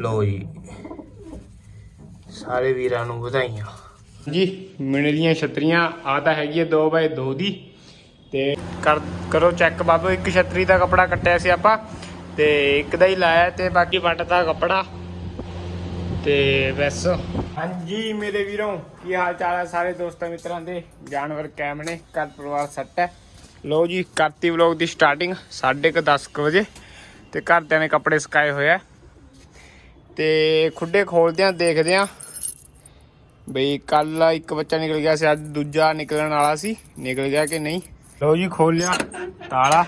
ਲੋ ਜੀ। ਸਾਰੇ ਵੀਰਾਂ ਨੂੰ ਵਧਾਈਆਂ। ਜੀ ਮਿਣ ਦੀਆਂ ਛਤਰੀਆਂ ਆ ਤਾਂ ਹੈਗੀ ਹੈ 2x2 ਦੀ ਤੇ ਕਰ ਕਰੋ ਚੈੱਕ ਬਾਬੂ ਇੱਕ ਛਤਰੀ ਦਾ ਕਪੜਾ ਕੱਟਿਆ ਸੀ ਆਪਾਂ ਤੇ ਇੱਕ ਦਾ ਹੀ ਲਾਇਆ ਤੇ ਬਾਕੀ ਵੱਟਦਾ ਕਪੜਾ। ਤੇ ਬਸ। ਹਾਂਜੀ ਮੇਰੇ ਵੀਰੋ ਕੀ ਹਾਲ ਚਾਲ ਹੈ ਸਾਰੇ ਦੋਸਤਾਂ ਮਿੱਤਰਾਂ ਦੇ? ਜਾਨਵਰ ਕੈਮ ਨੇ ਘਰ ਪਰਿਵਾਰ ਸੱਟ ਹੈ। ਲੋ ਜੀ ਕਰਤੀ ਵਲੌਗ ਦੀ ਸਟਾਰਟਿੰਗ 10:30 ਵਜੇ। ਤੇ ਘਰਦਿਆਂ ਨੇ ਕੱਪੜੇ ਸੁਕਾਏ ਹੋਏ ਆ। ਤੇ ਖੁੱਡੇ ਖੋਲਦੇ ਆ ਦੇਖਦੇ ਆ ਬਈ ਕੱਲ ਇੱਕ ਬੱਚਾ ਨਿਕਲ ਗਿਆ ਸੀ ਅੱਜ ਦੂਜਾ ਨਿਕਲਣ ਵਾਲਾ ਸੀ। ਨਿਕਲ ਗਿਆ ਕਿ ਨਹੀਂ? ਲੋ ਜੀ ਖੋਲਿਆ ਤਾਲਾ।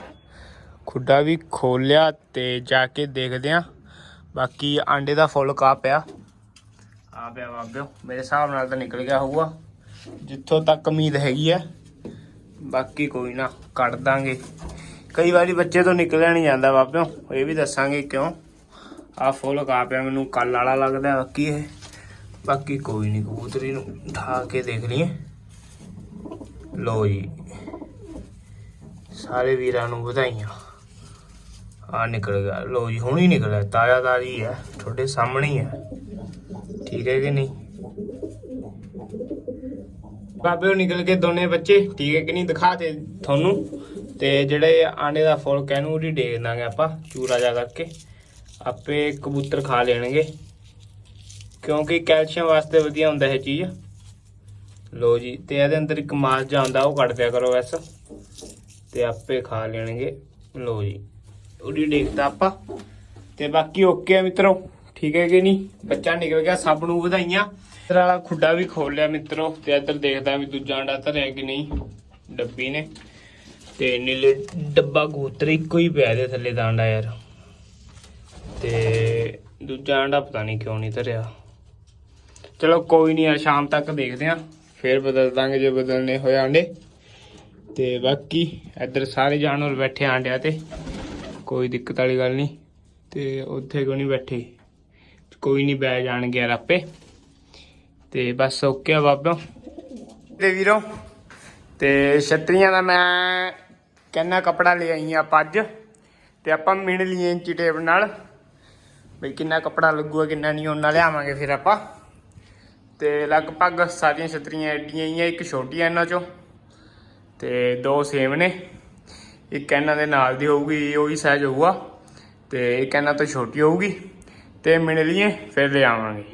ਖੁੱਡਾ ਵੀ ਖੋਲਿਆ ਤੇ ਜਾ ਕੇ ਦੇਖਦੇ ਆ ਬਾਕੀ ਆਂਡੇ ਦਾ ਫੁੱਲ ਕਾ ਪਿਆ। ਆ ਪਿਆ ਬਾਬਿਓ ਮੇਰੇ ਹਿਸਾਬ ਨਾਲ ਤਾਂ ਨਿਕਲ ਗਿਆ ਹੋਊਗਾ। ਜਿੱਥੋਂ ਤੱਕ ਉਮੀਦ ਹੈਗੀ ਆ ਬਾਕੀ ਕੋਈ ਨਾ ਕੱਢ ਦਾਂਗੇ। ਕਈ ਵਾਰੀ ਬੱਚੇ ਤੋਂ ਨਿਕਲਿਆ ਨਹੀਂ ਜਾਂਦਾ ਬਾਬਿਓ ਇਹ ਵੀ ਦੱਸਾਂਗੇ ਕਿਉਂ। ਆ ਫੁੱਲ ਕਾ ਪਿਆ, ਮੈਨੂੰ ਕੱਲ ਵਾਲਾ ਲੱਗਦਾ, ਬਾਕੀ ਇਹ। ਬਾਕੀ ਕੋਈ ਨਹੀਂ ਕਬੂਤਰੀ ਨੂੰ ਉਠਾ ਕੇ ਦੇਖ ਲਈਏ। ਲੋ ਜੀ, ਸਾਰੇ ਵੀਰਾਂ ਨੂੰ ਵਧਾਈਆਂ। ਆ ਨਿਕਲ ਗਿਆ। ਲੋ ਜੀ, ਹੁਣ ਹੀ ਨਿਕਲਿਆ ਤਾਜ਼ਾ ਤਾਜ਼ੀ ਹੈ, ਤੁਹਾਡੇ ਸਾਹਮਣੇ ਹੀ ਹੈ। ਠੀਕ ਹੈ ਕਿ ਨਹੀਂ? ਬਾਬੇ ਉਹ ਨਿਕਲ ਕੇ ਦੋਨੇ ਬੱਚੇ, ਠੀਕ ਹੈ ਕਿ ਨਹੀਂ? ਦਿਖਾ ਦੇ ਤੁਹਾਨੂੰ। ਤੇ ਜਿਹੜੇ ਆਂਡੇ ਦਾ ਫੁੱਲ ਕਹਿਨੂੰ ਉਹਦੀ ਡੇਗ ਦਾਂਗੇ ਆਪਾਂ, ਚੂਰਾ ਜਾ ਕਰਕੇ। ਆਪੇ ਕਬੂਤਰ ਖਾ ਲੈਣਗੇ। ਕਿਉਂਕਿ ਕੈਲਸ਼ੀਅਮ ਵਾਸਤੇ ਵਧੀਆ ਹੁੰਦਾ ਇਹ ਚੀਜ਼। ਲੋ ਜੀ, ਤੇ ਇਹਦੇ ਅੰਦਰ ਇੱਕ ਮਾਸ ਜਿਹਾ ਆਉਂਦਾ ਉਹ ਕੱਢ ਦਿਆ ਕਰੋ ਵੈਸ ਤੇ ਆਪੇ ਖਾ ਲੈਣਗੇ। ਲੋ ਜੀ, ਉਹਦੀ ਦੇਖਦਾ ਆਪਾਂ। ਤੇ ਬਾਕੀ ਓਕੇ ਆ ਮਿੱਤਰੋ, ਠੀਕ ਹੈ ਕਿ ਨਹੀਂ? ਬੱਚਾ ਨਿਕਲ ਗਿਆ, ਸਭ ਨੂੰ ਵਧਾਈਆਂ। ਇਧਰ ਵਾਲਾ ਖੁੱਡਾ ਵੀ ਖੋਲ ਲਿਆ ਮਿੱਤਰੋ, ਤੇ ਇੱਧਰ ਦੇਖਦਾ ਵੀ ਦੂਜਾ ਅੰਡਾ ਧਰਿਆ ਕਿ ਨਹੀਂ, ਡੱਬੀ ਨੇ। ਤੇ ਨੀਲੇ ਡੱਬਾ ਗੋਤਰ ਇੱਕੋ ਹੀ ਪਿਆ ਦੇ ਥੱਲੇ ਦਾ ਅੰਡਾ ਯਾਰ। ਤੇ ਦੂਜਾ ਆਂਡਾ ਪਤਾ ਨਹੀਂ ਕਿਉਂ ਨਹੀਂ ਧਰਿਆ। ਚਲੋ ਕੋਈ ਨਹੀਂ ਯਾਰ, ਸ਼ਾਮ ਤੱਕ ਦੇਖਦੇ ਆ ਫਿਰ ਬਦਲ ਦਾਂਗੇ ਜੇ ਬਦਲਨੇ ਹੋਏ ਆਂਡੇ। ਤੇ ਬਾਕੀ ਇੱਧਰ ਸਾਰੇ ਜਾਨਵਰ ਬੈਠੇ ਆਂਡਿਆਂ ਤੇ। ਕੋਈ ਦਿੱਕਤ ਵਾਲੀ ਗੱਲ ਨਹੀਂ। ਤੇ ਉੱਥੇ ਕੋਈ ਨਹੀਂ ਬੈਠੇ। ਕੋਈ ਨਹੀਂ ਬੈ ਜਾਣਗੇ ਯਾਰ ਆਪੇ। ਤੇ ਬਸ ਓਕੇ ਆ ਬਾਬਾ ਤੇ ਵੀਰੋ, ਤੇ ਛਤਰੀਆਂ ਦਾ ਮੈਂ ਕਹਿੰਨਾ ਕਪੜਾ ਲੈ ਆਈ ਆਪਾਂ ਅੱਜ। ਤੇ ਆਪਾਂ ਮਿਣ ਲਈਏ ਇੰਚੀ ਟੇਪ ਨਾਲ। ਬਈ ਕਿੰਨਾ ਕਪੜਾ ਲੱਗੂਗਾ, ਕਿੰਨਾ ਨਹੀਂ, ਉਹਨਾਂ ਲਿਆਵਾਂਗੇ ਫਿਰ ਆਪਾਂ। ਤੇ ਲਗਭਗ ਸਾਰੀਆਂ ਛਤਰੀਆਂ ਐਡੀਆਂ ਹੀ ਆ, ਇੱਕ ਛੋਟੀ ਆ ਇਹਨਾਂ ਚੋਂ, ਤੇ ਦੋ ਸੇਮ ਨੇ। ਇੱਕ ਇਹਨਾਂ ਦੇ ਨਾਲ ਦੀ ਹੋਊਗੀ, ਉਹੀ ਸਾਈਜ਼ ਹੋਊਗਾ, ਤੇ ਇੱਕ ਇਹਨਾਂ ਤੋਂ ਛੋਟੀ ਹੋਊਗੀ। ਤੇ ਮਿਣ ਫਿਰ ਲਿਆਵਾਂਗੇ।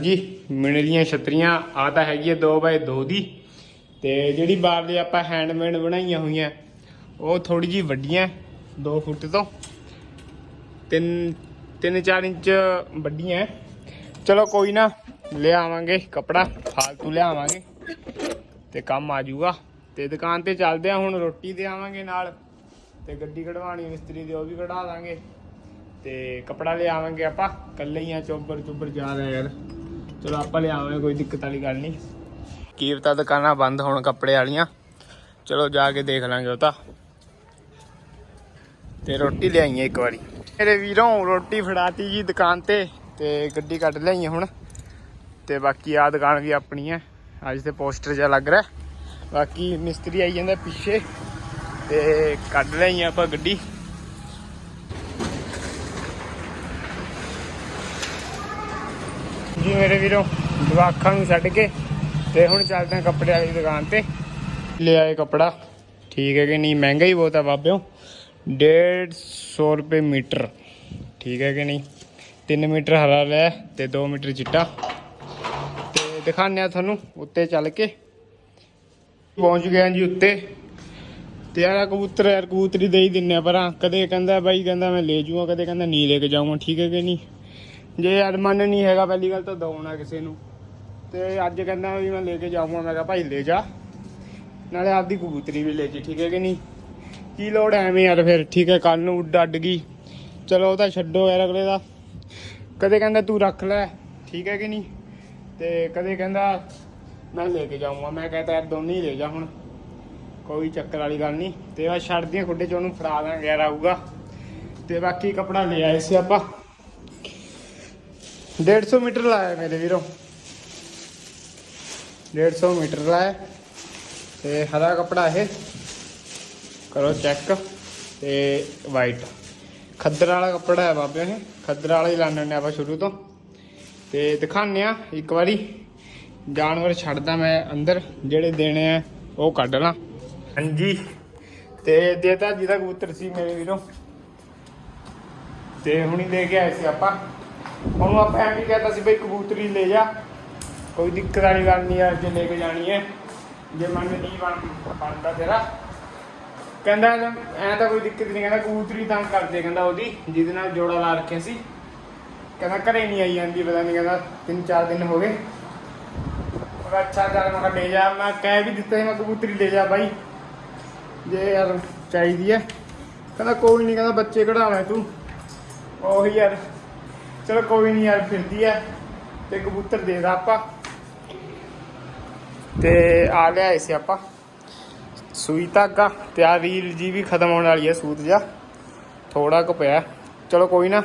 ਜੀ, ਮਿਣਲੀਆਂ ਛਤਰੀਆਂ ਆ ਤਾਂ ਹੈਗੀ ਹੈ 2x2 ਦੀ ਤੇ ਜਿਹੜੀ ਬਾਹਰਲੀ ਆਪਾਂ ਹੈਂਡਮੇਡ ਬਣਾਈਆਂ ਹੋਈਆਂ, ਉਹ ਥੋੜੀ ਜੀ ਵੱਡੀਆਂ 2 ਫੁੱਟ ਤੋਂ। 3 3-4 ਇੰਚ ਵੱਡੀਆਂ ਚਲੋ ਕੋਈ ਨਾ ਲੈ ਆਵਾਂਗੇ ਕਪੜਾ, ਫਾਲਤੂ ਲਿਆਵਾਂਗੇ। ਤੇ ਕੰਮ ਆ ਜਾਊਗਾ। ਤੇ ਦੁਕਾਨ ਤੇ ਚੱਲਦੇ ਆ, ਹੁਣ ਰੋਟੀ ਦੇ ਆਵਾਂਗੇ ਨਾਲ। ਤੇ ਗੱਡੀ ਕਢਵਾਣੀ ਮਿਸਤਰੀ ਦੀ ਉਹ ਵੀ ਕਢਾ ਦਾਂਗੇ। ਤੇ ਕਪੜਾ ਲੈ ਆਵਾਂਗੇ ਆਪਾਂ। ਕੱਲੇ ਹੀ ਆ, ਚੋਬਰ ਚੋਬਰ ਜਾ ਰਿਹਾ ਯਾਰ। ਚਲੋ ਆਪਾਂ ਲੈ ਆਵਾਂਗੇ ਕੋਈ ਦਿੱਕਤ ਵਾਲੀ ਗੱਲ ਨਹੀਂ। ਕੀ ਪਤਾ ਦੁਕਾਨਾਂ ਬੰਦ ਹੋਣ ਕੱਪੜੇ ਵਾਲੀਆਂ। ਚਲੋ ਜਾ ਕੇ ਦੇਖ ਲਾਂਗੇ ਉਹ ਤਾਂ। ਤੇ ਰੋਟੀ ਲਿਆਈਏ ਇੱਕ ਵਾਰੀ। ਮੇਰੇ ਵੀਰੋਂ ਰੋਟੀ ਫੜਾਤੀ ਜੀ ਦੁਕਾਨ ਤੇ ਤੇ ਗੱਡੀ ਕੱਢ ਲਿਆਈਏ ਹੁਣ। ਤੇ ਬਾਕੀ ਆ ਦੁਕਾਨ ਵੀ ਆਪਣੀ ਹੈ। ਅੱਜ ਤੇ ਪੋਸਟਰ ਜਿਹਾ ਲੱਗ ਰਿਹਾ। ਬਾਕੀ ਮਿਸਤਰੀ ਆਈ ਜਾਂਦਾ ਪਿੱਛੇ। ਤੇ ਕੱਢ ਲਈ ਆਪਾਂ ਗੱਡੀ। ਜੀ ਮੇਰੇ ਵੀਰੋ ਜਵਾਖਾਂ ਨੂੰ ਛੱਡ ਕੇ ਤੇ ਹੁਣ ਚੱਲਦੇ ਹਾਂ ਕੱਪੜੇ ਵਾਲੀ ਦੁਕਾਨ ਤੇ। ਲੈ ਆਏ ਕੱਪੜਾ। ਠੀਕ ਹੈ ਕਿ ਨਹੀਂ? ਮਹਿੰਗਾ ਹੀ ਬਹੁਤ ਆ ਬਾਬਿਓ। 150 ਰੁਪਏ ਮੀਟਰ। ਠੀਕ ਹੈ ਕਿ ਨਹੀਂ? 3 ਮੀਟਰ ਹਰਾ ਲੈ ਤੇ 2 ਮੀਟਰ ਚਿੱਟਾ। ਤੇ ਦਿਖਾਉਂਦੇ ਆ ਤੁਹਾਨੂੰ ਉੱਤੇ ਚੱਲ ਕੇ। ਪਹੁੰਚ ਗਏ ਜੀ ਉੱਤੇ। ਤੇ ਯਾਰ ਕਬੂਤਰ, ਯਾਰ ਕਬੂਤਰੀ ਦੇ ਹੀ ਦਿੰਨੇ ਆ ਪਰਾਂ ਕਦੇ ਕਹਿੰਦਾ ਬਾਈ, ਕਹਿੰਦਾ ਮੈਂ ਲੈ ਜਾਊਗਾ ਕਦੇ ਕਹਿੰਦਾ ਨਹੀਂ ਲੈ ਕੇ ਜਾਊਂਗਾ। ਠੀਕ ਹੈ ਕਿ ਨਹੀਂ? ਜੇ ਯਾਰ ਮਨ ਨਹੀਂ ਹੈਗਾ ਪਹਿਲੀ ਗੱਲ ਤਾਂ ਦਉਣਾ ਕਿਸੇ ਨੂੰ। ਤੇ ਅੱਜ ਕਹਿੰਦਾ ਵੀ ਮੈਂ ਲੈ ਕੇ ਜਾਊਗਾ, ਮੈਂ ਕਿਹਾ ਭਾਈ ਲੈ ਜਾ। ਨਾਲੇ ਆਪਦੀ ਕਬੂਤਰੀ ਵੀ ਲੈ ਜੀ, ਠੀਕ ਹੈ ਕਿ ਨਹੀਂ? ਕੀ ਲੋੜ ਐ ਐਵੇਂ ਯਾਰ ਫਿਰ? ਠੀਕ ਹੈ ਕੱਲ ਨੂੰ ਉੱਡ ਅੱਡ ਗਈ। ਚਲੋ, ਉਹ ਤਾਂ ਛੱਡੋ ਯਾਰ ਅਗਲੇ ਦਾ। ਕਦੇ ਕਹਿੰਦਾ ਤੂੰ ਰੱਖ ਲੈ, ਠੀਕ ਹੈ ਕਿ ਨਹੀਂ? ਤੇ ਕਦੇ ਕਹਿੰਦਾ, ਮੈਂ ਲੈ ਕੇ ਜਾਊਂਗਾ। ਮੈਂ ਕਹਿੰਦਾ ਯਾਰ ਦੋਨੇ ਹੀ ਲੈ ਜਾ ਹੁਣ। ਕੋਈ ਚੱਕਰ ਵਾਲੀ ਗੱਲ ਨਹੀਂ। ਤੇ ਬਸ ਛੱਡ ਦੀਆਂ ਖੁੱਡੇ ਚ, ਉਹਨੂੰ ਫੜਾ ਦਾਂਗੇ ਯਾਰ ਆਊਗਾ। ਤੇ ਬਾਕੀ ਕਪੜਾ ਲੈ ਆਏ ਸੀ ਆਪਾਂ। 150 ਮੀਟਰ ਲਾਇਆ ਮੇਰੇ ਵੀਰੋ। 150 ਮੀਟਰ ਲਾਇਆ। ਤੇ ਹਰਾ ਕਪੜਾ ਇਹ। ਕਰੋ ਚੈੱਕ ਤੇ ਵਾਈਟ ਖੱਦਰ ਵਾਲਾ ਕੱਪੜਾ ਹੈ ਬਾਬੇ ਇਹ। ਖੱਦਰ ਵਾਲਾ ਹੀ ਲਾਣੇ ਨੇ ਆਪਾਂ ਸ਼ੁਰੂ ਤੋਂ। ਤੇ ਦਿਖਾਉਂਦੇ ਆ ਇੱਕ ਵਾਰੀ। ਜਾਨਵਰ ਛੱਡਦਾ ਮੈਂ ਅੰਦਰ। ਜਿਹੜੇ ਦੇਣੇ ਆ ਉਹ ਕੱਢ ਲਾਂ। ਹਾਂਜੀ। ਤੇ ਦੇਤਾ ਜਿਹਦਾ ਕਬੂਤਰ ਸੀ ਮੇਰੇ ਵੀਰੋ। ਤੇ ਹੁਣੀ ਦੇ ਕੇ ਆਏ ਸੀ ਆਪਾਂ। ਉਹਨੂੰ ਆਪਾਂ ਐਂ ਵੀ ਕਹਤਾ ਸੀ ਬਈ ਕਬੂਤਰੀ ਲੈ ਜਾ। ਕੋਈ ਦਿੱਕਤ ਵਾਲੀ ਗੱਲ ਨਹੀਂ ਯਾਰ ਜੇ ਲੈ ਕੇ ਜਾਣੀ ਹੈ। ਜੇ ਮਨ ਨਹੀਂ ਬਣ ਬਣਦਾ ਤੇਰਾ। ਕਹਿੰਦਾ ਐ ਤਾਂ ਕੋਈ ਦਿੱਕਤ ਨਹੀਂ, ਕਹਿੰਦਾ ਕਬੂਤਰੀ ਤਾਂ ਕਰਦੇ, ਕਹਿੰਦਾ ਉਹਦੀ, ਜਿਹਦੇ ਨਾਲ ਜੋੜਾ ਲਾ ਰੱਖਿਆ ਸੀ। ਕਹਿੰਦਾ ਘਰੇ ਨਹੀਂ ਆਈ ਜਾਂਦੀ, ਪਤਾ ਨਹੀਂ ਕਹਿੰਦਾ ਤਿੰਨ ਚਾਰ ਦਿਨ ਹੋ ਗਏ। ਉਹ ਅੱਛਾ ਚੱਲ ਮੈਂ ਲੈ ਜਾ, ਮੈਂ ਕਹਿ ਵੀ ਦਿੱਤਾ ਸੀ, ਮੈਂ ਕਬੂਤਰੀ ਲੈ ਜਾ ਬਾਈ। ਜੇ ਯਾਰ ਚਾਹੀਦੀ ਹੈ ਕਹਿੰਦਾ ਕੋਈ ਨਹੀਂ, ਕਹਿੰਦਾ ਬੱਚੇ ਕਢਾਉਣੇ ਤੂੰ। ਉਹੀ ਯਾਰ, ਚਲੋ ਕੋਈ ਨਹੀਂ ਯਾਰ, ਫਿਰਦੀ ਆ ਤੇ ਕਬੂਤਰ ਦੇ ਦਾ ਆਪਾਂ। ਤੇ ਆ ਲਿਆਏ ਸੀ ਆਪਾਂ। ਸੂਈ ਧਾਗਾ, ਤੇ ਆ ਰੀਲ ਜੀ ਵੀ ਖਤਮ ਹੋਣ ਵਾਲੀ ਹੈ ਸੂਤ ਜਾ ਥੋੜਾ ਕੁ ਪਿਆ। ਚਲੋ ਕੋਈ ਨਾ,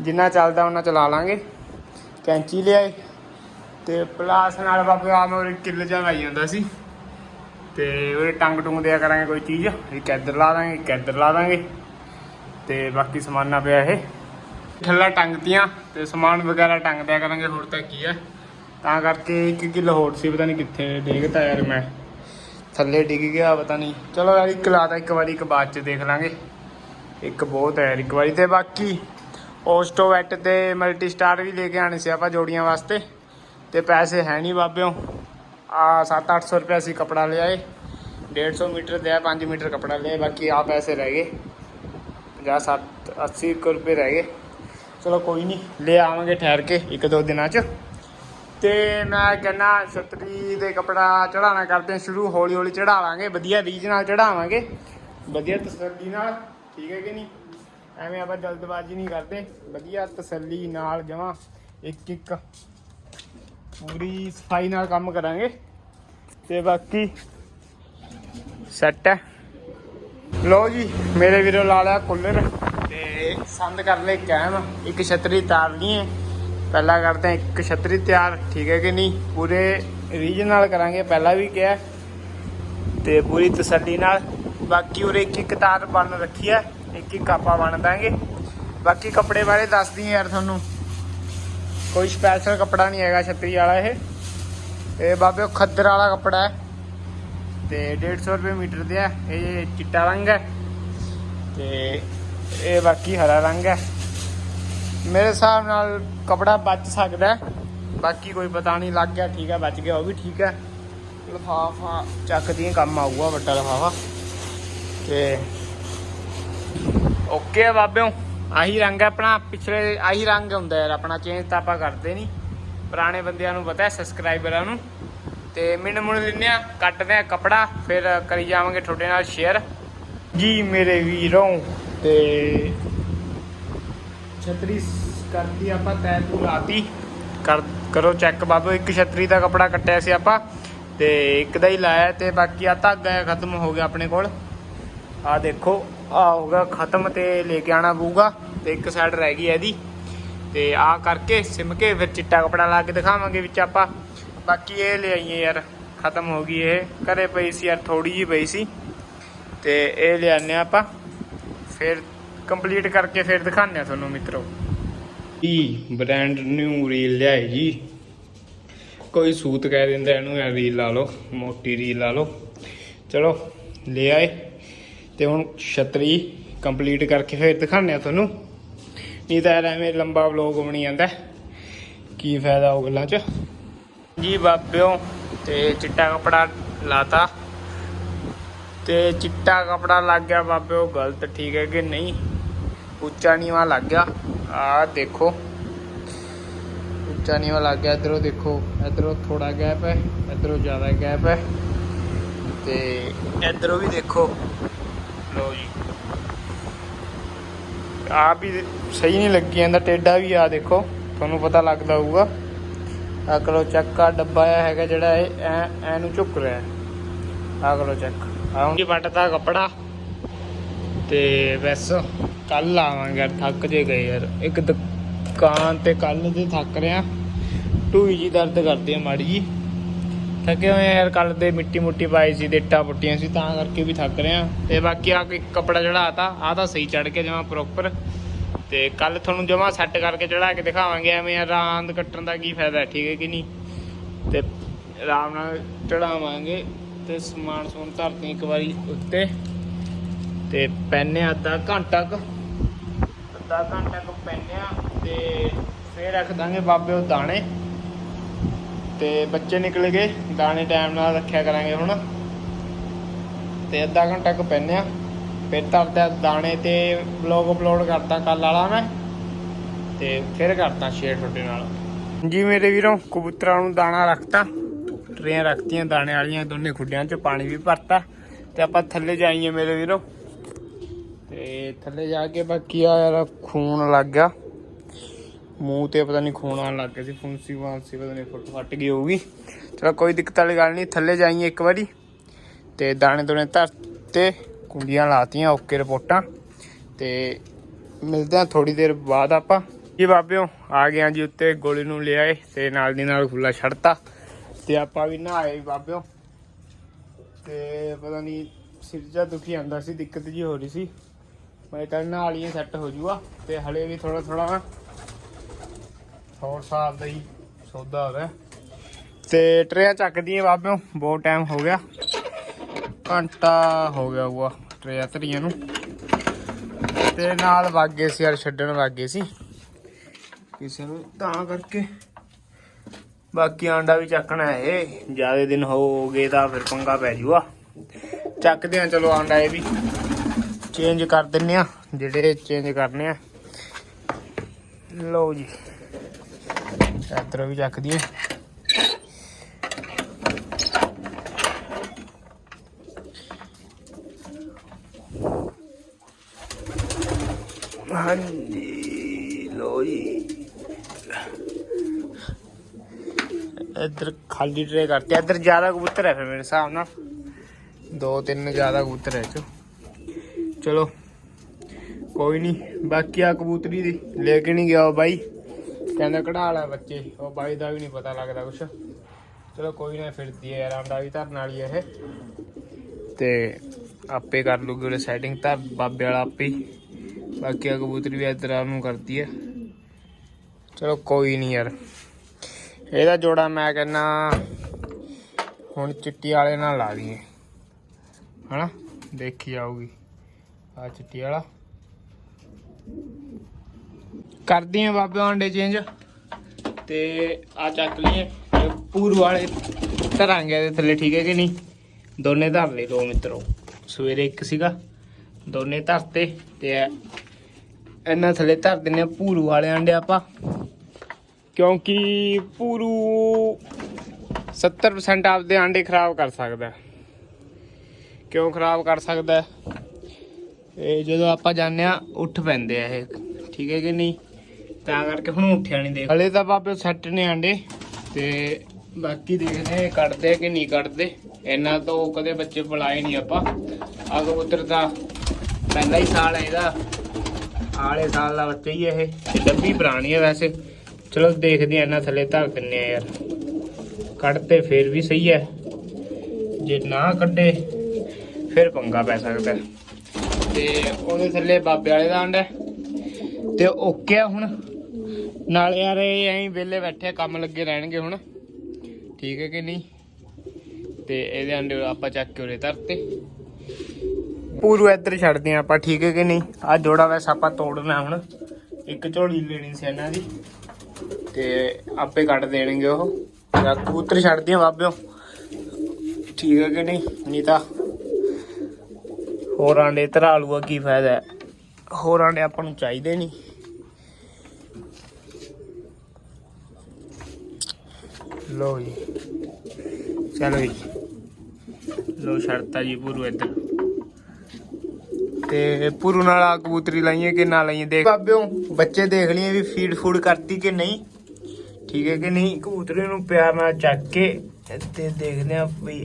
ਜਿੰਨਾ ਚੱਲਦਾ ਉਹਨਾਂ ਚਲਾ ਲਾਂਗੇ। ਕੈਂਚੀ ਲਿਆਏ, ਤੇ ਪਲਾਸ ਨਾਲ ਬਾਬੇ ਆ ਮੈਂ ਕਿੱਲ ਜਾ ਲਾਈ ਜਾਂਦਾ ਸੀ। ਤੇ ਉਹਦੇ ਟੰਗ ਟੁੰਗ ਦਿਆ ਕਰਾਂਗੇ ਕੋਈ ਚੀਜ਼, ਇੱਕ ਇੱਧਰ ਲਾ ਦਾਂਗੇ, ਇੱਕ ਇੱਧਰ ਲਾ ਦਾਂਗੇ। ਤੇ ਬਾਕੀ ਸਮਾਨਾ ਪਿਆ ਇਹ। ਥੱਲਾ ਟੰਗਤੀਆਂ, ਤੇ ਸਮਾਨ ਵਗੈਰਾ ਟੰਗ ਦਿਆ ਕਰਾਂਗੇ, ਹੋਰ ਤਾਂ ਕੀ ਹੈ। ਤਾਂ ਕਰਕੇ ਇੱਕ ਕਿੱਲ ਹੋਰ ਸੀ, ਪਤਾ ਨਹੀਂ ਕਿੱਥੇ ਡੇਗਤਾ ਯਾਰ ਮੈਂ। ਥੱਲੇ ਡਿੱਗ ਗਿਆ, ਪਤਾ ਨਹੀਂ। ਚਲੋ ਯਾਰ, ਇੱਕ ਲਾਤਾ ਇੱਕ ਵਾਰੀ, ਇੱਕ ਬਾਅਦ ਚ ਦੇਖ ਲਾਂਗੇ। ਇੱਕ ਬਹੁਤ ਹੈ ਯਾਰ ਇੱਕ ਵਾਰੀ। ਤੇ ਬਾਕੀ ਓਸਟੋਵੈਟ ਤੇ ਮਲਟੀ ਸਟਾਰ ਵੀ ਲੈ ਕੇ ਆਣੇ ਸੀ ਆਪਾਂ ਜੋੜੀਆਂ ਵਾਸਤੇ। ਤੇ ਪੈਸੇ ਹੈ ਨਹੀਂ ਬਾਬਿਓ। ਆ 7-800 ਰੁਪਏ ਅਸੀਂ ਕਪੜਾ ਲਿਆਏ। 150 ਮੀਟਰ ਦੇ 5 ਮੀਟਰ ਕਪੜਾ ਲਿਆ ਬਾਕੀ ਆ ਪੈਸੇ ਰਹਿ ਗਏ। 50 ਸੱਤ 80 ਕੁ ਰੁਪਏ ਰਹਿ ਗਏ। ਚਲੋ ਕੋਈ ਨਹੀਂ, ਲੈ ਆਵਾਂਗੇ ਠਹਿਰ ਕੇ ਇੱਕ ਦੋ ਦਿਨਾਂ ਚ। ਤੇ ਮੈਂ ਕਹਿੰਦਾ ਛਤਰੀ ਦੇ ਕਪੜਾ ਚੜਾਉਣਾ ਕਰਦੇ ਸ਼ੁਰੂ, ਹੌਲੀ ਹੌਲੀ ਚੜਾ ਲਾਂਗੇ, ਵਧੀਆ ਰੀਜ ਨਾਲ ਚੜਾਵਾਂਗੇ ਵਧੀਆ ਤਸੱਲੀ ਨਾਲ, ਠੀਕ ਹੈ ਕਿ ਨਹੀਂ? ਐਵੇਂ ਆਪਾਂ ਜਲਦਬਾਜ਼ੀ ਨਹੀਂ ਕਰਦੇ, ਵਧੀਆ ਤਸੱਲੀ ਨਾਲ ਜਮਾਂ ਇੱਕ ਇੱਕ ਪੂਰੀ ਸਫ਼ਾਈ ਨਾਲ ਕੰਮ ਕਰਾਂਗੇ। ਤੇ ਬਾਕੀ ਸੈੱਟ ਹੈ। ਲੋ ਜੀ, ਮੇਰੇ ਵੀਰੋ ਲਾ ਲਿਆ ਕੂਲਰ ਤੇ ਸੰਦ ਕਰ ਲੈ ਕੈਮ, ਇੱਕ ਛਤਰੀ ਤਾਰ ਲਈ ਹੈ ਪਹਿਲਾਂ ਕਰਦੇ ਹਾਂ ਇੱਕ ਛਤਰੀ ਤਿਆਰ, ਠੀਕ ਹੈ ਕਿ ਨਹੀਂ? ਪੂਰੇ ਰੀਜਨ ਨਾਲ ਕਰਾਂਗੇ, ਪਹਿਲਾਂ ਵੀ ਕਿਹਾ ਤੇ ਪੂਰੀ ਤਸੱਲੀ ਨਾਲ। ਬਾਕੀ ਉਰੇ ਇੱਕ ਇੱਕ ਤਾਰ ਬਣ ਰੱਖੀ ਹੈ, ਇੱਕ ਇੱਕ ਆਪਾਂ ਬਣ ਦਾਂਗੇ। ਬਾਕੀ ਕੱਪੜੇ ਬਾਰੇ ਦੱਸਦੀ ਯਾਰ ਤੁਹਾਨੂੰ। ਕੋਈ ਸਪੈਸ਼ਲ ਕੱਪੜਾ ਨਹੀਂ ਹੈਗਾ ਛਤਰੀ ਵਾਲਾ ਇਹ। ਇਹ ਬਾਬੇ ਉਹ ਖੱਦਰ ਵਾਲਾ ਕੱਪੜਾ ਹੈ। ਤੇ 150 ਰੁਪਏ ਮੀਟਰ ਦੇ ਆ। ਇਹ ਚਿੱਟਾ ਰੰਗ ਹੈ। ਤੇ ਇਹ ਬਾਕੀ ਹਰਾ ਰੰਗ ਹੈ। ਮੇਰੇ ਹਿਸਾਬ ਨਾਲ ਕਪੜਾ ਬਚ ਸਕਦਾ ਬਾਕੀ ਕੋਈ ਪਤਾ ਨਹੀਂ, ਲੱਗ ਗਿਆ, ਠੀਕ ਹੈ, ਬਚ ਗਿਆ, ਉਹ ਵੀ ਠੀਕ ਹੈ। ਲਫਾਫਾ ਚੱਕਦੀਆਂ ਕੰਮ ਆਊਗਾ ਵੱਡਾ ਲਫਾਫਾ। ਤੇ ਓਕੇ ਆ ਬਾਬਿਓ, ਆਹੀ ਰੰਗ ਹੈ ਆਪਣਾ, ਪਿਛਲੇ ਆਹੀ ਰੰਗ ਹੁੰਦਾ ਯਾਰ, ਆਪਣਾ ਚੇਂਜ ਤਾਂ ਆਪਾਂ ਕਰਦੇ ਨਹੀਂ। ਪੁਰਾਣੇ ਬੰਦਿਆਂ ਨੂੰ ਪਤਾ ਹੈ ਸਬਸਕ੍ਰਾਈਬਰਾਂ ਨੂੰ। ਤੇ ਮਿੰਟ ਮੁੰਨ ਲੈਂਦੇ ਆ ਕੱਟਦੇ ਆ ਕਪੜਾ, ਫਿਰ ਕਰੀ ਜਾਵਾਂਗੇ ਤੁਹਾਡੇ ਨਾਲ ਸ਼ੇਅਰ ਜੀ ਮੇਰੇ ਵੀਰੋਂ, ਤੇ ਛਤਰੀ ਕਰਤੀ ਆਪਾਂ, ਤੈ ਤੂ ਲਾਤੀ। ਕਰ, ਕਰੋ ਚੈੱਕ ਬਾਬੂ, ਇੱਕ ਛਤਰੀ ਦਾ ਕਪੜਾ ਕੱਟਿਆ ਸੀ ਆਪਾਂ, ਤੇ ਇੱਕ ਦਾ ਹੀ ਲਾਇਆ ਤੇ ਬਾਕੀ ਆ ਧਾਗਾ ਖਤਮ ਹੋ ਗਿਆ ਆਪਣੇ ਕੋਲ। ਆ ਦੇਖੋ ਆ ਹੋ ਗਿਆ ਖਤਮ ਤੇ ਲੈ ਕੇ ਆਣਾ ਪਊਗਾ, ਤੇ ਇੱਕ ਸਾਈਡ ਰਹਿ ਗਈ ਇਹਦੀ। ਤੇ ਆ ਕਰਕੇ ਸਿਮ ਕੇ ਫਿਰ ਚਿੱਟਾ ਕਪੜਾ ਲਾ ਕੇ ਦਿਖਾਵਾਂਗੇ ਵਿੱਚ ਆਪਾਂ। ਬਾਕੀ ਇਹ ਲੈ ਆਈਏ ਯਾਰ, ਖਤਮ ਹੋ ਗਈ ਇਹ। ਘਰੇ ਪਈ ਸੀ ਯਾਰ ਥੋੜੀ ਜੀ ਪਈ ਸੀ। ਤੇ ਇਹ ਲਿਆਨੇ ਆਪਾਂ। ਫਿਰ ਕੰਪਲੀਟ ਕਰਕੇ ਫਿਰ ਦਿਖਾਉਂਦੇ ਆ ਤੁਹਾਨੂੰ ਮਿੱਤਰੋ। ਜੀ ਬ੍ਰਾਂਡ ਨਿਊ ਰੀਲ ਲਿਆਏ ਜੀ? ਕੋਈ ਸੂਤ ਕਹਿ ਦਿੰਦਾ ਇਹਨੂੰ ਯਾਰ ਰੀਲ ਲਾ ਲਓ ਮੋਟੀ ਰੀਲ ਲਾ ਲਓ। ਚਲੋ ਲੈ ਆਏ। ਤੇ ਹੁਣ ਛਤਰੀ ਕੰਪਲੀਟ ਕਰਕੇ ਫਿਰ ਦਿਖਾਉਂਦੇ ਆ ਤੁਹਾਨੂੰ। ਨਹੀਂ ਤਾਂ ਐਵੇਂ ਲੰਬਾ ਵਲੋਗ ਬਣੀ ਜਾਂਦਾ। ਕੀ ਫਾਇਦਾ ਉਹ ਗੱਲਾਂ 'ਚ? ਜੀ ਬਾਬਿਓ ਤੇ ਚਿੱਟਾ ਕਪੜਾ ਲਾਤਾ। ਤੇ ਚਿੱਟਾ ਕਪੜਾ ਲੱਗ ਗਿਆ ਬਾਬਿਓ ਗਲਤ ਠੀਕ ਹੈ ਕਿ ਨਹੀਂ? ਉੱਚਾ ਨੀਵਾ ਲੱਗ ਗਿਆ। ਆ ਦੇਖੋ। ਉੱਚਾ ਨੀਵਾ ਲੱਗ ਗਿਆ। ਇਧਰੋਂ ਦੇਖੋ। ਇਧਰੋਂ ਥੋੜਾ ਗੈਪ ਹੈ। ਇਧਰੋਂ ਜ਼ਿਆਦਾ ਗੈਪ ਹੈ। ਤੇ ਇਧਰੋਂ ਵੀ ਦੇਖੋ। ਲੋ ਜੀ। ਆ ਵੀ ਸਹੀ ਨਹੀਂ ਲੱਗੀ। ਜਾਂਦਾ ਟੇਡਾ ਵੀ ਆ ਦੇਖੋ। ਤੁਹਾਨੂੰ ਪਤਾ ਲੱਗਦਾ ਹੋਊਗਾ। ਆ ਕਰੋ ਚੱਕ ਆ ਡੱਬਾ ਆ ਹੈਗਾ ਜਿਹੜਾ ਇਹ ਐ ਐ ਨੂੰ ਝੁਕ ਰਿਹਾ। ਆ ਕਰੋ ਚੱਕ ਆ ਵੱਟਦਾ ਕੱਪੜਾ? ਤੇ ਵੈਸ ਕੱਲ ਆਵਾਂਗੇ, ਯਾਰ ਥੱਕ ਜੇ ਗਏ ਯਾਰ। ਇੱਕ ਦੁਕਾਨ ਤੇ ਕੱਲ ਦੇ ਥੱਕ ਰਿਆ ਟੂਈ ਜੀ ਦਰਦ ਕਰਦੀ ਆ ਮਾੜੀ ਜੀ। ਥੱਕੇ ਹੋਏ ਆ ਯਾਰ ਕੱਲ ਦੇ ਮਿੱਟੀ ਮੁੱਟੀ ਪਾਈ ਸੀ ਡੇਟਾ ਪੁੱਟੀਆਂ ਸੀ, ਤਾਂ ਕਰਕੇ ਵੀ ਥੱਕ ਰਹੇ ਆ। ਤੇ ਬਾਕੀ ਆ ਕੋਈ ਕੱਪੜਾ ਚੜਾਤਾ ਆ ਤਾਂ ਸਹੀ ਚੜ ਕੇ ਜਮਾ ਪ੍ਰੋਪਰ ਤੇ ਕੱਲ ਤੁਹਾਨੂੰ ਜਮਾ ਸੈੱਟ ਕਰਕੇ ਚੜਾ ਕੇ ਦਿਖਾਵਾਂਗੇ, ਐਵੇਂ ਯਾਰ ਕੱਟਣ ਦਾ ਕੀ ਫਾਇਦਾ, ਠੀਕ ਹੈ ਕਿ ਨਹੀਂ? ਤੇ ਆਰਾਮ ਨਾਲ ਚੜਾਵਾਂਗੇ ਤੇ ਸਮਾਨ ਸਮੂਨ ਧਰਤੀ ਇੱਕ ਵਾਰੀ ਉੱਤੇ। ਤੇ ਪੈਨੇ ਅੱਧਾ ਘੰਟਾ ਕੁ। ਅੱਧਾ ਘੰਟਾ ਕੁ ਪੈਨੇ ਆ ਤੇ ਫੇਰ ਰੱਖ ਦਾਂਗੇ ਬਾਬੇ ਉਹ ਦਾਣੇ। ਤੇ ਬੱਚੇ ਨਿਕਲ ਗਏ, ਦਾਣੇ ਟਾਈਮ ਨਾਲ ਰੱਖਿਆ ਕਰਾਂਗੇ ਹੁਣ। ਤੇ ਅੱਧਾ ਘੰਟਾ ਕੁ ਪੈਨੇ ਆ। ਫਿਰ ਧਰਦਾ ਦਾਣੇ ਤੇ ਵਲੌਗ ਅਪਲੋਡ ਕਰਦਾ ਕੱਲ ਵਾਲਾ ਮੈਂ। ਤੇ ਫਿਰ ਕਰਦਾ ਸ਼ੇਅਰ ਤੁਹਾਡੇ ਨਾਲ। ਜੀ ਮੇਰੇ ਵੀਰੋ, ਕਬੂਤਰਾਂ ਨੂੰ ਦਾਣਾ ਰੱਖਤਾ। ਟਰੇਆਂ ਰੱਖਤੀਆਂ ਦਾਣੇ ਵਾਲੀਆਂ, ਦੋਨੇ ਖੁੱਡਿਆਂ 'ਚ ਪਾਣੀ ਵੀ ਭਰਤਾ। ਤੇ ਆਪਾਂ ਥੱਲੇ ਜਾਈਏ ਮੇਰੇ ਵੀਰੋ। ਤੇ ਥੱਲੇ ਜਾ ਕੇ ਬਾਕੀ ਆ ਯਾਰ ਖੂਨ ਲੱਗ ਗਿਆ। ਮੂੰਹ ਤੇ ਪਤਾ ਨਹੀਂ ਖੂਨ ਆਉਣ ਲੱਗ ਗਿਆ ਸੀ, ਫੁੰਸੀ ਵਾਂਸੀ ਪਤਾ ਨਹੀਂ ਫੁੱਟ ਫੱਟ ਗਈ ਹੋਊਗੀ। ਚਲੋ ਕੋਈ ਦਿੱਕਤ ਵਾਲੀ ਗੱਲ ਨਹੀਂ ਥੱਲੇ ਜਾਈਏ ਇੱਕ ਵਾਰੀ ਤੇ ਦਾਣੇ ਦੋਨੇ ਧਰਤੇ ਕੁੰਡੀਆਂ ਲਾਤੀਆਂ, ਓਕੇ ਰਿਪੋਰਟਾਂ ਤੇ ਮਿਲਦੇ ਆ ਥੋੜੀ ਦੇਰ ਬਾਅਦ ਆਪਾਂ। ਜੀ ਬਾਬਿਓ, ਆ ਗਏ ਆ ਜੀ ਉੱਤੇ, ਗੋਲੀ ਨੂੰ ਲਿਆਏ ਤੇ ਨਾਲ ਦੀ ਨਾਲ ਖੁੱਲਾ ਛੱਡਤਾ ਤੇ ਆਪਾਂ ਵੀ ਨਹਾਏ ਬਾਬਿਓ। ਤੇ ਪਤਾ ਨਹੀਂ ਸਿਰ ਜਾ ਦੁਖੀ ਆਂਦਾ ਸੀ, ਦਿੱਕਤ ਜੀ ਹੋ ਰਹੀ ਸੀ। ਮੈਂ ਕੱਲ ਨਾਲ ਹੀ ਸੈੱਟ ਹੋ ਜੂਗਾ ਤੇ ਹਲੇ ਵੀ ਥੋੜਾ ਥੋੜਾ ਹੋਰ ਸਾਲ ਦਾ ਹੀ ਸੌਦਾ ਹੋ ਰਿਹਾ। ਤੇ ਟਰੇਆਂ ਚੱਕਦੀਆਂ ਬਾਬਿਓ, ਬਹੁਤ ਟਾਈਮ ਹੋ ਗਿਆ। ਘੰਟਾ ਹੋ ਗਿਆ ਹੁਆ ਟਰੇਆਂ ਧਰੀਆਂ ਨੂੰ। ਤੇ ਨਾਲ ਵਾਗੇ ਸੀ, ਯਾਰ ਛੱਡਣ ਵਾਗੇ ਸੀ। ਕਿਸੇ ਨੂੰ ਤਾਂ ਕਰਕੇ। ਬਾਕੀ ਆਂਡਾ ਵੀ ਚੱਕਣਾ ਹੈ ਇਹ। ਜ਼ਿਆਦਾ ਦਿਨ ਹੋ ਗਏ ਤਾਂ ਫਿਰ ਪੰਗਾ ਪੈ ਜੂਗਾ। ਚੱਕਦੇ ਆ ਚਲੋ ਆਂਡਾ ਇਹ ਵੀ। ਚੇਂਜ ਕਰ ਦਿੰਨੇ ਆ, ਜਿਹੜੇ ਚੇਂਜ ਕਰਨੇ ਆ। ਲਓ ਜੀ, ਇੱਧਰ ਵੀ ਚੱਕ ਦਈਏ। ਹਾਂਜੀ, ਲਓ ਜੀ। ਇੱਧਰ ਖਾਲੀ ਟਰੇ ਕਰਤੇ ਇੱਧਰ ਜ਼ਿਆਦਾ ਕਬੂਤਰ ਹੈ ਫਿਰ ਮੇਰੇ ਹਿਸਾਬ ਨਾਲ। ਦੋ ਤਿੰਨ ਜ਼ਿਆਦਾ ਕਬੂਤਰ ਹੈ ਚੋ ਚਲੋ, ਕੋਈ ਨਹੀਂ ਬਾਕੀ ਆ ਕਬੂਤਰੀ ਦੀ ਲੈ ਕੇ ਨਹੀਂ ਗਿਆ ਉਹ ਬਾਈ। ਕਹਿੰਦਾ ਕਢਾ ਲੈ ਬੱਚੇ, ਉਹ ਬਾਈ ਦਾ ਵੀ ਨਹੀਂ ਪਤਾ ਲੱਗਦਾ ਕੁਛ। ਚਲੋ ਕੋਈ ਨਾ, ਫਿਰਦੀ ਹੈ ਯਾਰ, ਆਂਡਾ ਵੀ ਧਰਨ ਵਾਲੀ ਹੈ ਇਹ। ਤੇ ਆਪੇ ਕਰ ਲੂਗੀ ਉਹਨੇ ਸੈਟਿੰਗ ਤਾਂ ਬਾਬੇ ਵਾਲਾ ਆਪੇ ਹੀ। ਬਾਕੀ ਆ ਕਬੂਤਰੀ ਵੀ ਇੱਧਰ ਨੂੰ ਕਰਦੀ ਹੈ। ਚਲੋ ਕੋਈ ਨਹੀਂ ਯਾਰ। ਇਹਦਾ ਜੋੜਾ ਮੈਂ ਕਹਿੰਨਾ ਹੁਣ ਚਿੱਟੀ ਵਾਲੇ ਨਾਲ ਲਾ ਦਈਏ। ਹਨਾ? ਦੇਖੀ ਆਊਗੀ ਆ ਚਿੱਟੀ ਵਾਲਾ। ਕਰਦੀ ਆ ਬਾਬੇ ਆਂਡੇ ਚੇਂਜ ਤੇ ਆ ਚੱਕ ਲਈਏ। ਇਹ ਪੂਰ ਵਾਲੇ ਧਰਾਂਗੇ ਇਹਦੇ ਥੱਲੇ, ਠੀਕ ਹੈ ਕਿ ਨਹੀਂ? ਦੋਨੇ ਧਰ ਲਏ ਦੋ ਮਿੱਤਰੋ। ਸਵੇਰੇ ਇੱਕ ਸੀਗਾ, ਦੋਨੇ ਧਰਤੇ। ਤੇ ਇਹਨਾਂ ਥੱਲੇ ਧਰ ਦਿੰਨੇ ਆ ਭੂਰੂ ਵਾਲੇ ਆਂਡੇ ਆਪਾਂ। ਕਿਉਂਕਿ ਭੂਰੂ 70% ਆਪਦੇ ਆਂਡੇ ਖਰਾਬ ਕਰ ਸਕਦਾ। ਕਿਉਂ ਖਰਾਬ ਕਰ ਸਕਦਾ? ਇਹ ਜਦੋਂ ਆਪਾਂ ਜਾਂਦੇ ਆ ਉੱਠ ਪੈਂਦੇ ਆ ਇਹ। ਠੀਕ ਹੈ ਕਿ ਨਹੀਂ? ਤਾਂ ਕਰਕੇ ਹੁਣ ਉੱਠਿਆ ਨਹੀਂ ਦੇਖ। ਹਲੇ ਤਾਂ ਬਾਬੇ ਸੈੱਟ ਨੇ ਆਂਡੇ। ਤੇ ਬਾਕੀ ਦੇਖਦੇ ਆ ਕੱਢਦੇ ਕਿ ਨਹੀਂ ਕੱਢਦੇ। ਇਹਨਾਂ ਤੋਂ ਕਦੇ ਬੱਚੇ ਬੁਲਾਏ ਨਹੀਂ ਆਪਾਂ। ਆ ਕਬੂਤਰ ਤਾਂ ਪਹਿਲਾ ਹੀ ਸਾਲ ਹੈ ਇਹਦਾ। ਆਲੇ ਸਾਲ ਦਾ ਬੱਚਾ ਹੀ ਇਹ। ਤੇ ਡੱਬੀ ਪੁਰਾਣੀ ਹੈ ਵੈਸੇ। ਚਲੋ ਦੇਖਦੇ ਆ ਇਹਨਾਂ ਥੱਲੇ ਧਰ ਦਿੰਨੇ ਆ ਯਾਰ। ਕੱਢਤੇ ਫੇਰ ਵੀ ਸਹੀ ਹੈ। ਜੇ ਨਾ ਕੱਢੇ, ਫਿਰ ਪੰਗਾ ਪੈ ਸਕਦਾ। ਤੇ ਉਹਦੇ ਥੱਲੇ ਬਾਬੇ ਵਾਲੇ ਦਾ ਅੰਡਾ ਤੇ ਓਕੇ ਆ ਹੁਣ। ਨਾਲ ਯਾਰ ਇਹ ਐਂ ਵਿਹਲੇ ਬੈਠੇ ਕੰਮ ਲੱਗੇ ਰਹਿਣਗੇ ਹੁਣ। ਠੀਕ ਹੈ ਕਿ ਨਹੀਂ? ਤੇ ਇਹਦੇ ਅੰਡੇ ਆਪਾਂ ਚੱਕ ਕੇ ਉਰੇ ਧਰਤੇ। ਪੂਰੂ ਇੱਧਰ ਛੱਡਦੇ ਆ ਆਪਾਂ, ਠੀਕ ਹੈ ਕਿ ਨਹੀਂ? ਆ ਜੋੜਾ ਵੈਸੇ ਆਪਾਂ ਤੋੜਨਾ ਹੁਣ। ਇੱਕ ਝੋਲੀ ਲੈਣੀ ਸੀ ਇਹਨਾਂ ਦੀ। ਤੇ ਆਪੇ ਕੱਢ ਦੇਣਗੇ ਉਹ। ਜਾਂ ਕਬੂਤਰ ਛੱਡਦੇ ਆ ਬਾਬਿਓ। ਠੀਕ ਹੈ ਕਿ ਨਹੀਂ? ਨਹੀਂ ਤਾਂ ਹੋਰ ਆਂਡੇ ਧਰਾ ਲੂਆ ਕੀ ਫਾਇਦਾ ਹੈ? ਹੋਰ ਆਂਡੇ ਆਪਾਂ ਨੂੰ ਚਾਹੀਦੇ ਨਹੀਂ ਲੋ ਜੀ। ਚਲੋ ਜੀ। ਲੋ ਛੱਡਤਾ ਜੀ ਪੂਰੂ ਇੱਧਰ। ਤੇ ਪੂਰੂ ਨਾਲ ਆ ਕਬੂਤਰੀ ਲਾਈਏ ਕਿ ਨਾ ਲਾਈਏ? ਦੇਖ ਬਾਬਿਓ, ਬੱਚੇ ਦੇਖ ਲਈਏ ਵੀ ਫੀਡ ਫੂਡ ਕਰਤੀ ਕਿ ਨਹੀਂ? ਠੀਕ ਹੈ ਕਿ ਨਹੀਂ? ਕਬੂਤਰੇ ਨੂੰ ਪਿਆਰ ਨਾਲ ਚੱਕ ਕੇ ਤੇ ਦੇਖਦੇ ਆ ਵੀ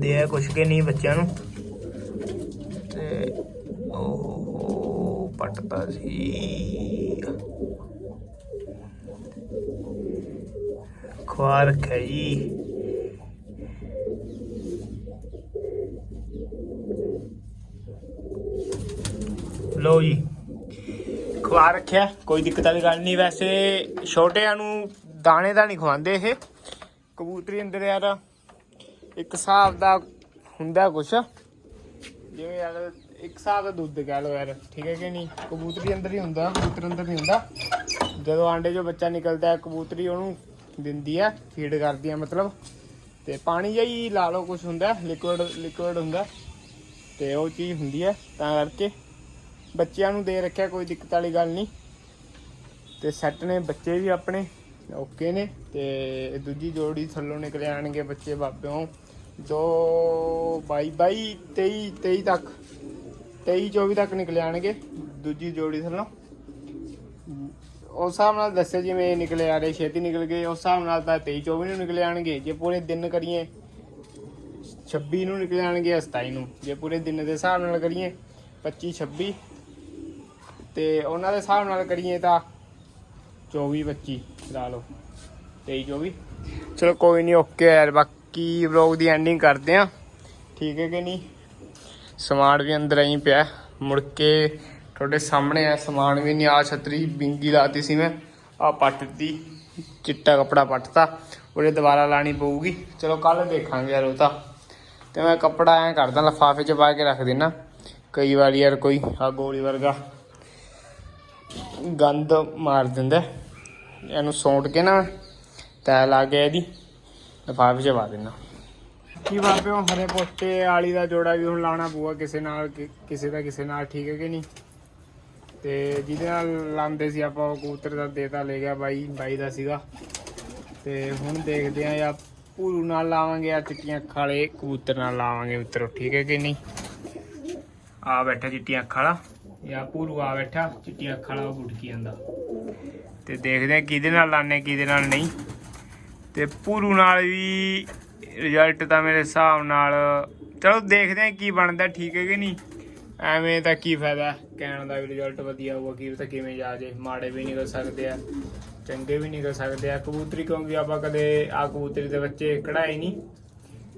ਦੇ ਕੁਛ ਕਿ ਨਹੀਂ ਬੱਚਿਆਂ ਨੂੰ। ਕੱਟਤਾ ਸੀ ਖਵਾ ਰੱਖਿਆ ਜੀ ਲੋ ਜੀ। ਖਵਾ ਰੱਖਿਆ, ਕੋਈ ਦਿੱਕਤ ਵਾਲੀ ਗੱਲ ਨਹੀਂ ਵੈਸੇ। ਛੋਟਿਆਂ ਨੂੰ ਦਾਣੇ ਦਾ ਨਹੀਂ ਖਵਾਉਂਦੇ ਇਹ। ਕਬੂਤਰੀ ਅੰਦਰ ਯਾਰ ਇੱਕ ਹਿਸਾਬ ਦਾ ਹੁੰਦਾ ਕੁਛ। ਜਿਵੇਂ ਯਾਰ ਇੱਕ ਹਿਸਾਬ ਦਾ ਦੁੱਧ ਕਹਿ ਲੋ ਯਾਰ, ਠੀਕ ਹੈ ਕਿ ਨਹੀਂ? ਕਬੂਤਰੀ ਅੰਦਰ ਹੀ ਹੁੰਦਾ, ਕਬੂਤਰ ਅੰਦਰ ਨਹੀਂ ਹੁੰਦਾ। ਜਦੋਂ ਆਂਡੇ ਚੋਂ ਬੱਚਾ ਨਿਕਲਦਾ ਹੈ, ਕਬੂਤਰੀ ਉਹਨੂੰ ਦਿੰਦੀ ਹੈ ਫੀਡ ਕਰਦੀ ਹੈ ਮਤਲਬ। ਤੇ ਪਾਣੀ ਜਿਹਾ ਹੀ ਲਾ ਲਓ ਕੁਝ ਹੁੰਦਾ ਲਿਕੁਇਡ ਲਿਕੁਇਡ ਹੁੰਦਾ ਤੇ ਉਹ ਚੀਜ਼ ਹੁੰਦੀ ਹੈ, ਤਾਂ ਕਰਕੇ ਬੱਚਿਆਂ ਨੂੰ ਦੇ ਰੱਖਿਆ, ਕੋਈ ਦਿੱਕਤ ਵਾਲੀ ਗੱਲ ਨਹੀਂ। ਤੇ ਸੈੱਟ ਨੇ ਬੱਚੇ ਵੀ ਆਪਣੇ, ਓਕੇ ਨੇ। ਤੇ ਦੂਜੀ ਜੋੜੀ ਥੱਲੋਂ ਨਿਕਲੇ ਆਣਗੇ ਬੱਚੇ ਬਾਬਿਓਂ। ਦੋ 22 22 23 23 ਤੱਕ। 23 24 ਤੱਕ ਨਿਕਲ ਆਣਗੇ। ਦੂਜੀ ਜੋੜੀ ਥੱਲੋਂ। ਉਸ ਹਿਸਾਬ ਨਾਲ ਦੱਸਿਆ ਜਿਵੇਂ ਇਹ ਨਿਕਲੇ ਆ ਰਹੇ, ਛੇਤੀ ਨਿਕਲ ਗਏ। ਉਸ ਹਿਸਾਬ ਨਾਲ ਤਾਂ 23 24 ਨੂੰ ਨਿਕਲੇ ਆਣਗੇ। ਜੇ ਪੂਰੇ ਦਿਨ ਕਰੀਏ 26 ਨੂੰ ਨਿਕਲੇ ਆਣਗੇ 27 ਨੂੰ। ਜੇ ਪੂਰੇ ਦਿਨ ਦੇ ਹਿਸਾਬ ਨਾਲ ਕਰੀਏ 25 26 ਤੇ ਉਹਨਾਂ ਦੇ ਹਿਸਾਬ ਨਾਲ ਕਰੀਏ ਤਾਂ 24 25 ਲਾ ਲਓ। 23 24 ਚਲੋ ਕੋਈ ਨਹੀਂ, ਓਕੇ ਯਾਰ। ਬਾਕੀ ਵਲੌਗ ਦੀ ਐਂਡਿੰਗ ਕਰਦੇ ਆ ਠੀਕ ਹੈ ਕਿ ਨਹੀਂ? ਸਮਾਨ ਵੀ ਅੰਦਰ ਆਈ ਪਿਆ। ਮੁੜ ਕੇ ਤੁਹਾਡੇ ਸਾਹਮਣੇ ਆ ਸਮਾਨ ਵੀ ਨਹੀਂ ਆ ਛਤਰੀ, ਬਿੰਗੀ ਲਾਤੀ ਸੀ ਮੈਂ। ਆ ਪੱਟ ਦਿੱਤੀ, ਚਿੱਟਾ ਕਪੜਾ ਪੱਟਤਾ, ਉਹਦੇ ਦੁਬਾਰਾ ਲਾਣੀ ਪਊਗੀ। ਚਲੋ ਕੱਲ ਦੇਖਾਂਗੇ ਯਾਰ ਉਹ ਤਾਂ। ਤੇ ਮੈਂ ਕੱਪੜਾ ਐ ਕਰਦਾ, ਲਫਾਫੇ 'ਚ ਪਾ ਕੇ ਰੱਖ ਦੇਣਾ ਕਈ ਵਾਰੀ ਯਾਰ ਕੋਈ ਆ ਗੋਲੀ ਵਰਗਾ ਗੰਦ ਮਾਰ ਦਿੰਦਾ। ਇਹਨੂੰ ਸੌਂਟ ਕੇ ਨਾ ਤੈ ਲਾ ਕੇ ਇਹਦੀ ਲਫਾਫੇ 'ਚ ਪਾ ਦੇਣਾ ਕੀ ਬਾਪਿਓ ਹਰੇ ਪੋਤੇ, ਆਲੀ ਦਾ ਜੋੜਾ ਵੀ ਹੁਣ ਲਾਉਣਾ ਪਊਗਾ ਕਿਸੇ ਨਾਲ, ਕਿ- ਕਿਸੇ ਦਾ ਕਿਸੇ ਨਾਲ, ਠੀਕ ਹੈ ਕਿ ਨਹੀਂ? ਤੇ ਜਿਹਦੇ ਨਾਲ ਲਾਉਂਦੇ ਸੀ ਆਪਾਂ, ਉਹ ਕਬੂਤਰ ਦਾ ਦੇਤਾ ਲੈ ਗਿਆ ਬਾਈ ਬਾਈ ਦਾ ਸੀਗਾ। ਤੇ ਹੁਣ ਦੇਖਦੇ ਆ ਜਾਂ ਭੂਰੂ ਨਾਲ ਲਾਵਾਂਗੇ ਆ ਚਿੱਟੀਆਂ ਅੱਖਾਂ ਵਾਲੇ, ਕਬੂਤਰ ਨਾਲ ਲਾਵਾਂਗੇ ਮਿੱਤਰੋ, ਠੀਕ ਹੈ ਕਿ ਨਹੀਂ? ਆ ਬੈਠਾ ਚਿੱਟੀਆਂ ਅੱਖਾਂ ਵਾਲਾ, ਜਾਂ ਭੂਰੂ ਆ ਬੈਠਾ, ਚਿੱਟੀਆਂ ਅੱਖਾਂ ਵਾਲਾ, ਉਹ ਗੁੱਟਕੀ ਜਾਂਦਾ। ਤੇ ਦੇਖਦੇ ਆ ਕਿਹਦੇ ਨਾਲ ਲਾਣੇ ਕਿਹਦੇ ਨਾਲ ਨਹੀਂ। ਤੇ ਭੂਰੂ ਨਾਲ ਵੀ ਰਿਜ਼ਲਟ ਤਾਂ ਮੇਰੇ ਹਿਸਾਬ ਨਾਲ ਚਲੋ ਦੇਖਦੇ ਆ ਕੀ ਬਣਦਾ, ਠੀਕ ਹੈ ਕਿ ਨਹੀਂ? ਐਵੇਂ ਤਾਂ ਕੀ ਫਾਇਦਾ? ਕਹਿਣ ਦਾ ਵੀ ਰਿਜ਼ਲਟ ਵਧੀਆ ਹੋਊਗਾ, ਕੀ ਤਾਂ ਕਿਵੇਂ ਜਾ ਜੇ, ਮਾੜੇ ਵੀ ਨਿਕਲ ਸਕਦੇ ਆ, ਚੰਗੇ ਵੀ ਨਿਕਲ ਸਕਦੇ ਆ। ਕਬੂਤਰੀ ਕਿਉਂਕਿ ਆਪਾਂ ਕਦੇ, ਆ ਕਬੂਤਰੀ ਦੇ ਬੱਚੇ ਕਢਾਏ ਨਹੀਂ,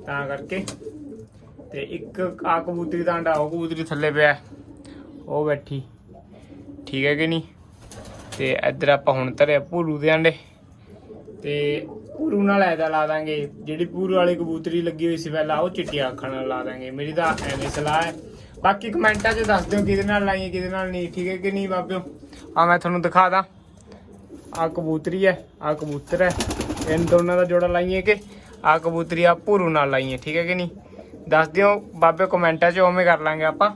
ਤਾਂ ਕਰਕੇ। ਤੇ ਇੱਕ ਆ ਕਬੂਤਰੀ ਦਾ ਅੰਡਾ, ਉਹ ਕਬੂਤਰੀ ਥੱਲੇ ਪਿਆ, ਉਹ ਬੈਠੀ। ਠੀਕ ਹੈ ਕਿ ਨਹੀਂ? ਤੇ ਇੱਧਰ ਆਪਾਂ ਹੁਣ ਧਰਿਆ ਭੂਰੂ ਦੇ ਅੰਡੇ। ਤੇ ਪੂਰੂ ਨਾਲ ਐਦਾ ਲਾ ਦਾਂਗੇ, ਜਿਹੜੀ ਪੂਰੂ ਵਾਲੀ ਕਬੂਤਰੀ ਲੱਗੀ ਹੋਈ ਸੀ ਪਹਿਲਾਂ, ਉਹ ਚਿੱਟੀਆਂ ਅੱਖਾਂ ਨਾਲ ਲਾ ਦਾਂਗੇ। ਮੇਰੀ ਤਾਂ ਐਵੇਂ ਸਲਾਹ ਹੈ। ਬਾਕੀ ਕਮੈਂਟਾਂ 'ਚ ਦੱਸ ਦਿਓ ਕਿਹਦੇ ਨਾਲ ਲਾਈਏ, ਕਿਹਦੇ ਨਾਲ ਨਹੀਂ, ਠੀਕ ਹੈ ਕਿ ਨਹੀਂ ਬਾਬਿਓ? ਆ ਮੈਂ ਤੁਹਾਨੂੰ ਦਿਖਾ ਦਾਂ। ਆ ਕਬੂਤਰੀ ਹੈ, ਆ ਕਬੂਤਰ ਹੈ। ਇਹਨਾਂ ਦੋਨਾਂ ਦਾ ਜੋੜਾ ਲਾਈਏ ਕਿ ਆ ਕਬੂਤਰੀ ਆ ਪੂਰੂ ਨਾਲ ਲਾਈਏ, ਠੀਕ ਹੈ ਕਿ ਨਹੀਂ? ਦੱਸ ਦਿਓ ਬਾਬੇ ਕਮੈਂਟਾਂ 'ਚ, ਉਵੇਂ ਕਰ ਲਾਂਗੇ ਆਪਾਂ।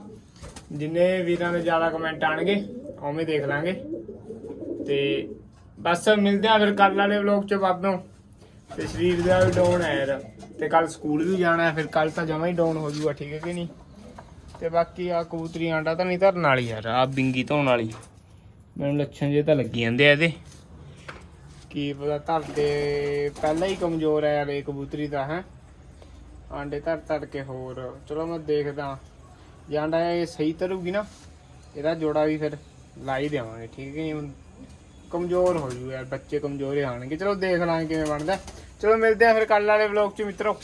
ਜਿੰਨੇ ਵੀਰਾਂ ਦੇ ਜ਼ਿਆਦਾ ਕਮੈਂਟ ਆਣਗੇ, ਉਵੇਂ ਦੇਖ ਲਾਂਗੇ। ਤੇ ਬਸ ਮਿਲਦੇ ਆ ਫਿਰ ਕੱਲ ਵਾਲੇ ਵਲੌਗ 'ਚ ਬਾਬਿਓ। ਤੇ ਸਰੀਰ ਦਾ ਵੀ ਡਾਊਨ ਹੈ ਯਾਰ। ਤੇ ਕੱਲ ਸਕੂਲ ਵੀ ਜਾਣਾ ਹੈ, ਫਿਰ ਕੱਲ ਤਾਂ ਜਮਾ ਹੀ ਡਾਊਨ ਹੋ ਜੂਗਾ, ਠੀਕ ਹੈ ਕਿ ਨਹੀਂ? ਤੇ ਬਾਕੀ ਆ ਕਬੂਤਰੀ ਆਂਡਾ ਤਾਂ ਨਹੀਂ ਧਰਨ ਵਾਲੀ ਯਾਰ ਆ ਬਿੰਗੀ ਧੋਣ ਵਾਲੀ। ਮੈਨੂੰ ਲੱਛਣ ਜੇ ਤਾਂ ਲੱਗੀ ਜਾਂਦੇ ਆ ਇਹਦੇ। ਕੀ ਪਤਾ ਧਰਦੇ ਪਹਿਲਾਂ ਹੀ ਕਮਜ਼ੋਰ ਹੈ ਯਾਰ ਇਹ ਕਬੂਤਰੀ ਤਾਂ, ਹੈ? ਆਂਡੇ ਧਰ ਧਰ ਕੇ ਹੋਰ। ਚਲੋ ਮੈਂ ਦੇਖਦਾ ਜੇ ਆਂਡਾ ਇਹ ਸਹੀ ਧਰੂਗੀ ਨਾ, ਇਹਦਾ ਜੋੜਾ ਵੀ ਫਿਰ ਲਾ ਹੀ ਦੇਵਾਂਗੇ, ਠੀਕ ਹੈ ਕਿ ਨਹੀਂ? ਕਮਜ਼ੋਰ ਹੋ ਜੂ ਯਾਰ, ਬੱਚੇ ਕਮਜ਼ੋਰ ਹੀ ਆਣਗੇ ਚਲੋ ਦੇਖ ਲਾਂਗੇ ਕਿਵੇਂ ਬਣਦਾ। ਚਲੋ ਮਿਲਦੇ ਆ ਫਿਰ ਕੱਲ ਵਾਲੇ ਵਲੌਗ 'ਚ ਮਿੱਤਰੋ।